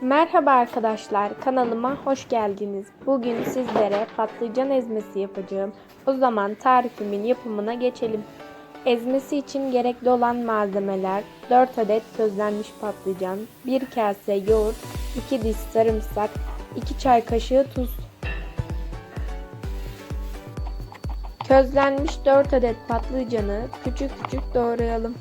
Merhaba arkadaşlar, kanalıma hoş geldiniz. Bugün sizlere patlıcan ezmesi yapacağım. O zaman tarifimin yapımına geçelim. Ezmesi için gerekli olan malzemeler 4 adet közlenmiş patlıcan, 1 kase yoğurt, 2 diş sarımsak, 2 çay kaşığı tuz. Közlenmiş 4 adet patlıcanı küçük küçük doğrayalım.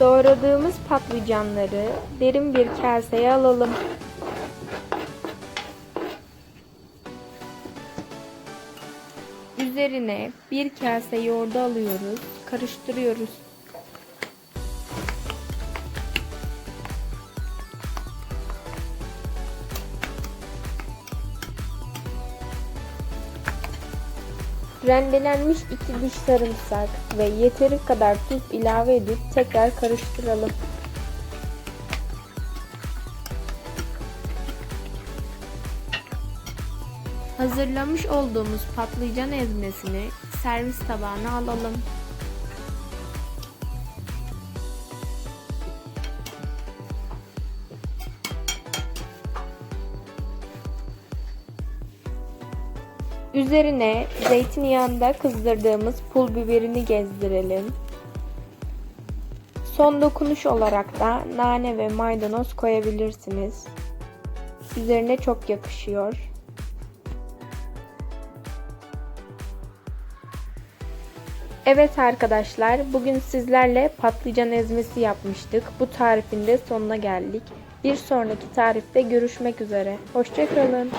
Doğradığımız patlıcanları derin bir kaseye alalım. Üzerine bir kase yoğurdu alıyoruz, karıştırıyoruz. Rendelenmiş iki diş sarımsak ve yeteri kadar tuz ilave edip tekrar karıştıralım. Hazırlamış olduğumuz patlıcan ezmesini servis tabağına alalım. Üzerine zeytinyağında kızdırdığımız pul biberini gezdirelim. Son dokunuş olarak da nane ve maydanoz koyabilirsiniz. Üzerine çok yakışıyor. Evet arkadaşlar, bugün sizlerle patlıcan ezmesi yapmıştık. Bu tarifin de sonuna geldik. Bir sonraki tarifte görüşmek üzere. Hoşçakalın.